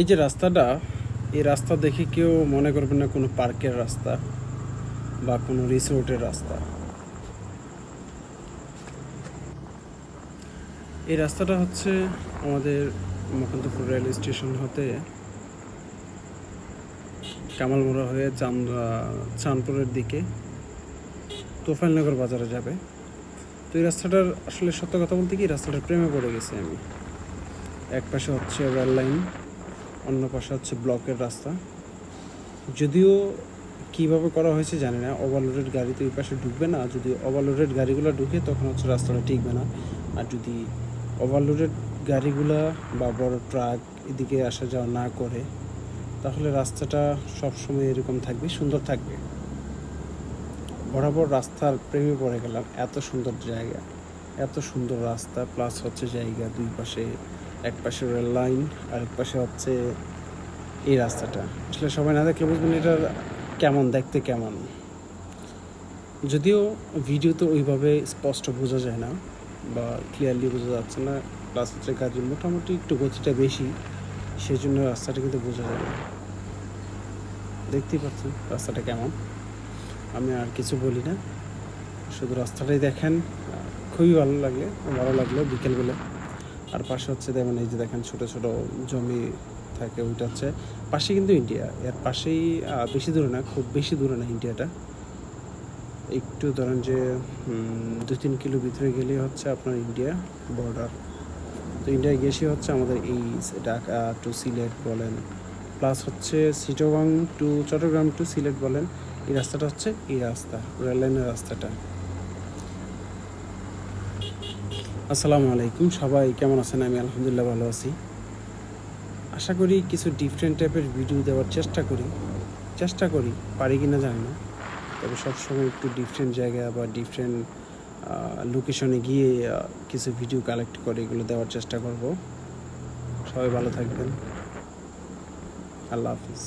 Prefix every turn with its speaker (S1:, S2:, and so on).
S1: এই যে রাস্তাটা, এই রাস্তা দেখে কেউ মনে করবে না কোনো পার্কের রাস্তা বা কোনো রিসোর্টের রাস্তা। এই রাস্তাটা হচ্ছে আমাদের মুকুন্দপুর রেল স্টেশন হতে কামালমোড়া হয়ে চান চাঁদপুরের দিকে তোফাইলনগর বাজারে যাবে। তো এই রাস্তাটার আসলে সত্য কথা বলতে কি রাস্তাটার প্রেমে পড়ে গেছি আমি। এক পাশে হচ্ছে রেল লাইন অন্য পাশে হচ্ছে ব্লকের রাস্তা। যদিও কীভাবে করা হয়েছে জানি না ওভারলোডেড গাড়ি তো এই পাশে ঢুকবে না। যদি ওভারলোডেড গাড়িগুলো ঢুকে, তখন হচ্ছে রাস্তাটা টিকবে না। আর যদি ওভারলোডেড গাড়িগুলা বা বড় ট্রাক এদিকে আসা যাওয়া না করে, তাহলে রাস্তাটা সবসময় এরকম থাকবে, সুন্দর থাকবে। বরাবর রাস্তার প্রেমে পড়ে গেলাম, এত সুন্দর জায়গা, এত সুন্দর রাস্তা প্লাস হচ্ছে জায়গা দুই পাশে এক পাশে রেল লাইন আর এক পাশে হচ্ছে এই রাস্তাটা। আসলে সবাই না দেখলে বুঝবেন এটা কেমন, দেখতে কেমন। যদিও ভিডিওতে ওইভাবে স্পষ্ট বোঝা যায় না বা ক্লিয়ারলি বোঝা যাচ্ছে না প্লাস হচ্ছে গাড়ির মোটামুটি একটু গতিটা বেশি সেই জন্য রাস্তাটা কিন্তু বোঝা যায় না। দেখতেই পাচ্ছেন রাস্তাটা কেমন। আমি আর কিছু বলি না। শুধু রাস্তাটাই দেখেন খুবই ভালো লাগলে, ভালো লাগল বিকেলবেলা। আর পাশে হচ্ছে যেমন এই যে দেখেন ছোট ছোট জমি থাকে, ওইটা হচ্ছে পাশে কিন্তু ইন্ডিয়া। এর পাশেই বেশি দূরে না, খুব বেশি দূরে না ইন্ডিয়াটা। একটু ধরেন যে দু তিন কিলো ভিতরে গেলে হচ্ছে আপনার ইন্ডিয়া বর্ডার তো ইন্ডিয়ায় গেছে হচ্ছে আমাদের এই ঢাকা টু সিলেট বলেন প্লাস হচ্ছে চিটগাং টু চট্টগ্রাম টু সিলেট বলেন, এই রাস্তাটা হচ্ছে এই রাস্তা রেল লাইনের রাস্তাটা। আসসালামু আলাইকুম। সবাই কেমন আছেন? আমি আলহামদুলিল্লাহ ভালো আছি। আশা করি কিছু ডিফারেন্ট টাইপের ভিডিও দেওয়ার চেষ্টা করি। চেষ্টা করি, পারি কি না জানি না। তবে সবসময় একটু ডিফারেন্ট জায়গা বা ডিফারেন্ট লোকেশনে গিয়ে কিছু ভিডিও কালেক্ট করে এগুলো দেওয়ার চেষ্টা করব। সবাই ভালো থাকবেন। আল্লাহ হাফিজ।